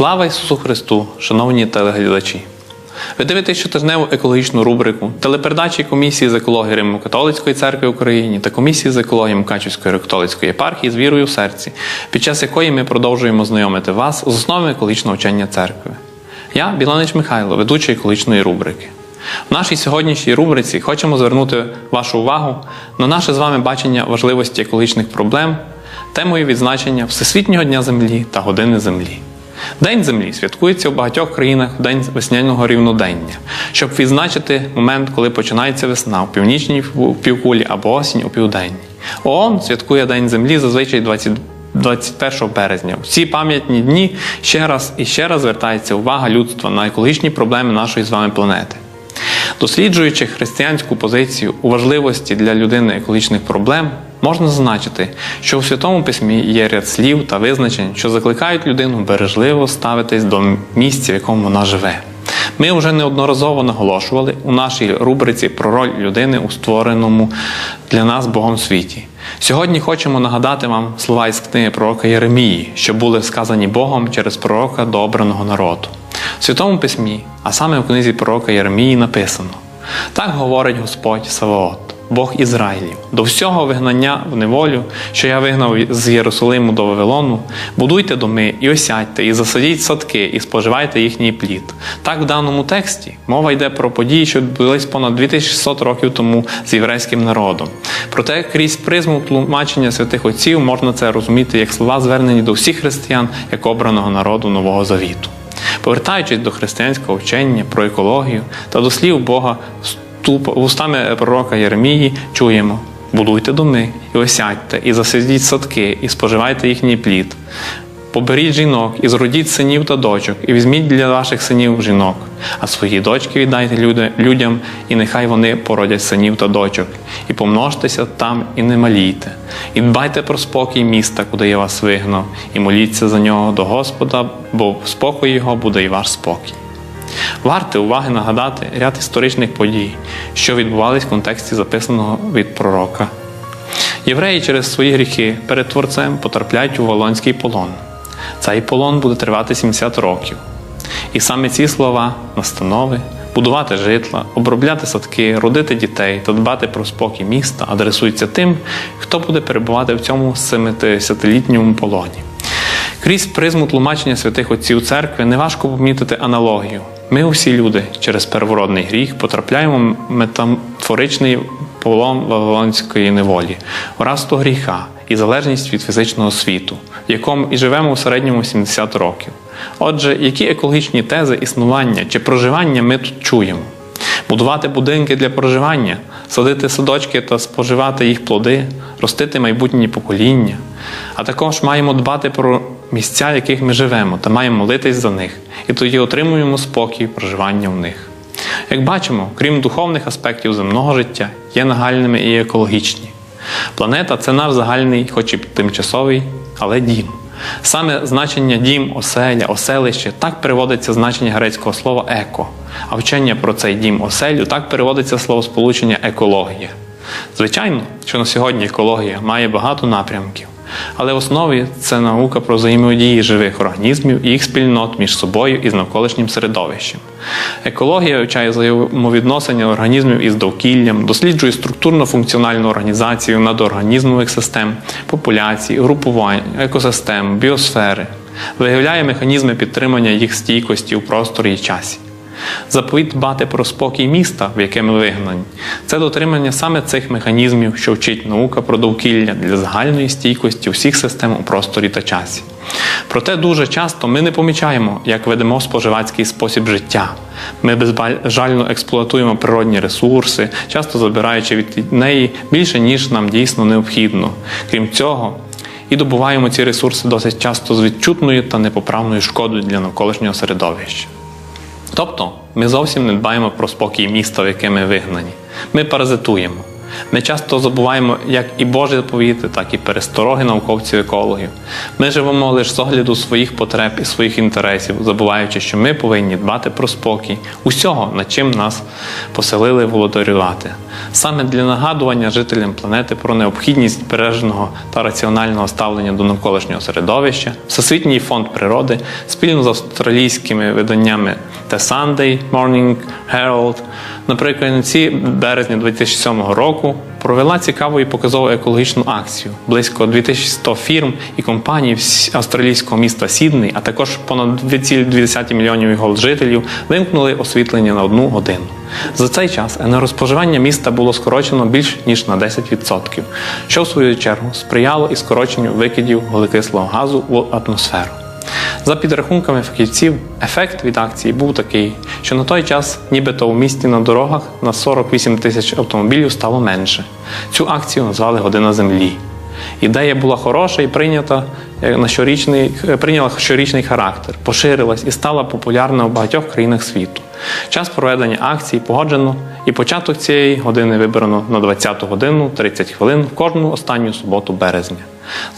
Слава Ісусу Христу, шановні телеглядачі! Ви дивитесь щотижневу екологічну рубрику телепередачі комісії з екології Римо-католицької церкви України та комісії з екології Мукачівської католицької єпархії з вірою в серці, під час якої ми продовжуємо знайомити вас з основами екологічного вчення церкви. Я Біланич Михайло, ведучий екологічної рубрики. В нашій сьогоднішній рубриці хочемо звернути вашу увагу на наше з вами бачення важливості екологічних проблем, темою відзначення Всесвітнього дня землі та години землі. День землі святкується у багатьох країнах в день весняного рівнодення, щоб відзначити момент, коли починається весна у північній півкулі або осінь у південній. ООН святкує День землі зазвичай 20 21 березня. В ці пам'ятні дні ще раз і ще раз звертається увага людства на екологічні проблеми нашої з вами планети. Досліджуючи християнську позицію у важливості для людини екологічних проблем, можна зазначити, що у Святому Письмі є ряд слів та визначень, що закликають людину бережливо ставитись до місця, в якому вона живе. Ми вже неодноразово наголошували у нашій рубриці про роль людини у створеному для нас Богом світі. Сьогодні хочемо нагадати вам слова із книги пророка Єремії, що були сказані Богом через пророка до обраного народу. В Святому Письмі, а саме в книзі пророка Єремії написано: так говорить Господь Саваот, Бог Ізраїлів, до всього вигнання в неволю, що я вигнав з Єрусалиму до Вавилону, будуйте доми і осядьте, і засадіть садки, і споживайте їхній плід. Так в даному тексті мова йде про події, що відбулись понад 2600 років тому з єврейським народом. Проте крізь призму тлумачення святих отців можна це розуміти як слова, звернені до всіх християн як обраного народу Нового Завіту. Повертаючись до християнського вчення про екологію та до слів Бога вустами пророка Єремії, чуємо: будуйте доми, і осядьте, і засидіть садки, і споживайте їхній плід. Поберіть жінок і зродіть синів та дочок, і візьміть для ваших синів жінок, а свої дочки віддайте людям, і нехай вони породять синів та дочок, і помножтеся там, і не малійте, і дбайте про спокій міста, куди я вас вигнав, і моліться за нього до Господа, бо в спокої його буде і ваш спокій. Варте уваги нагадати ряд історичних подій, що відбувались в контексті записаного від пророка. Євреї через свої гріхи перед Творцем потрапляють у Волонський полон. Цей полон буде тривати 70 років. І саме ці слова, настанови, будувати житла, обробляти садки, родити дітей та дбати про спокій міста адресуються тим, хто буде перебувати в цьому 70-літньому полоні. Крізь призму тлумачення святих отців церкви неважко помітити аналогію. Ми усі люди через первородний гріх потрапляємо в метафоричний полон Вавилонської неволі, вразство гріха і залежність від фізичного світу, в якому і живемо у середньому 70 років. Отже, які екологічні тези існування чи проживання ми тут чуємо? Будувати будинки для проживання, садити садочки та споживати їх плоди, ростити майбутні покоління. А також маємо дбати про місця, в яких ми живемо, та маємо молитись за них, і тоді отримуємо спокій проживання в них. Як бачимо, крім духовних аспектів земного життя, є нагальними і екологічні. Планета це наш загальний, хоч і тимчасовий, але дім. Саме значення дім, оселя, оселище так переводиться значення грецького слова еко, а вчення про цей дім оселю так переводиться словосполучення екологія. Звичайно, що на сьогодні екологія має багато напрямків, але в основі це наука про взаємодії живих організмів і їх спільнот між собою і з навколишнім середовищем. Екологія вивчає взаємовідносини організмів із довкіллям, досліджує структурно-функціональну організацію надорганізмових систем, популяцій, групувань, екосистем, біосфери, виявляє механізми підтримання їх стійкості у просторі і часі. Заповідь дбати про спокій міста, в яке ми вигнані, це дотримання саме цих механізмів, що вчить наука про довкілля для загальної стійкості усіх систем у просторі та часі. Проте дуже часто ми не помічаємо, як ведемо споживацький спосіб життя. Ми безжально експлуатуємо природні ресурси, часто забираючи від неї більше, ніж нам дійсно необхідно. Крім цього, і добуваємо ці ресурси досить часто з відчутною та непоправною шкодою для навколишнього середовища. Тобто ми зовсім не дбаємо про спокій міста, в яке ми вигнані. Ми паразитуємо. Ми часто забуваємо як і Божі заповіти, так і перестороги науковців-екологів. Ми живемо лише з огляду своїх потреб і своїх інтересів, забуваючи, що ми повинні дбати про спокій, усього, над чим нас поселили володарювати. Саме для нагадування жителям планети про необхідність бережного та раціонального ставлення до навколишнього середовища, Всесвітній фонд природи спільно з австралійськими виданнями The Sunday Morning Herald наприкінці березня 2007 року провела цікаву і показову екологічну акцію. Близько 2100 фірм і компаній австралійського міста Сідней, а також понад 2,2 мільйонів його жителів вимкнули освітлення на одну годину. За цей час енергоспоживання міста було скорочено більш ніж на 10%, що в свою чергу сприяло і скороченню викидів вуглекислого газу в атмосферу. За підрахунками фахівців, ефект від акції був такий, що на той час, нібито у місті на дорогах на 48 тисяч автомобілів стало менше. Цю акцію назвали Година землі. Ідея була хороша і прийнята е, на щорічний, е, прийняла щорічний характер, поширилась і стала популярна у багатьох країнах світу. Час проведення акції погоджено, і початок цієї години вибрано на 20 годину 30 хвилин кожну останню суботу березня.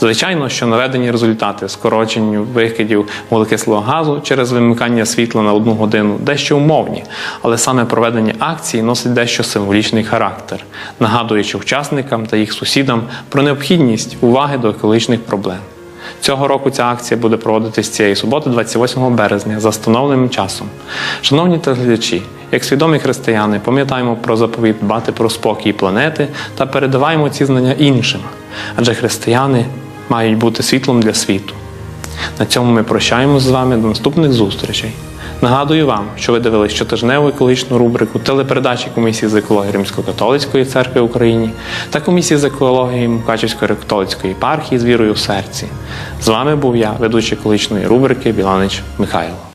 Звичайно, що наведені результати скороченню викидів вуглекислого газу через вимикання світла на одну годину дещо умовні, але саме проведення акції носить дещо символічний характер, нагадуючи учасникам та їх сусідам про необхідність уваги до екологічних проблем. Цього року ця акція буде проводитись цієї суботи, 28 березня, за встановленим часом. Шановні телеглядачі, як свідомі християни, пам'ятаємо про заповідь дбати про спокій планети та передаваємо ці знання іншим, адже християни мають бути світлом для світу. На цьому ми прощаємося з вами до наступних зустрічей. Нагадую вам, що ви дивились щотижневу екологічну рубрику телепередачі Комісії з екології Римсько-католицької церкви в Україні та Комісії з екології Мукачівської католицької єпархії з вірою в серці. З вами був я, ведучий екологічної рубрики Біланич Михайло.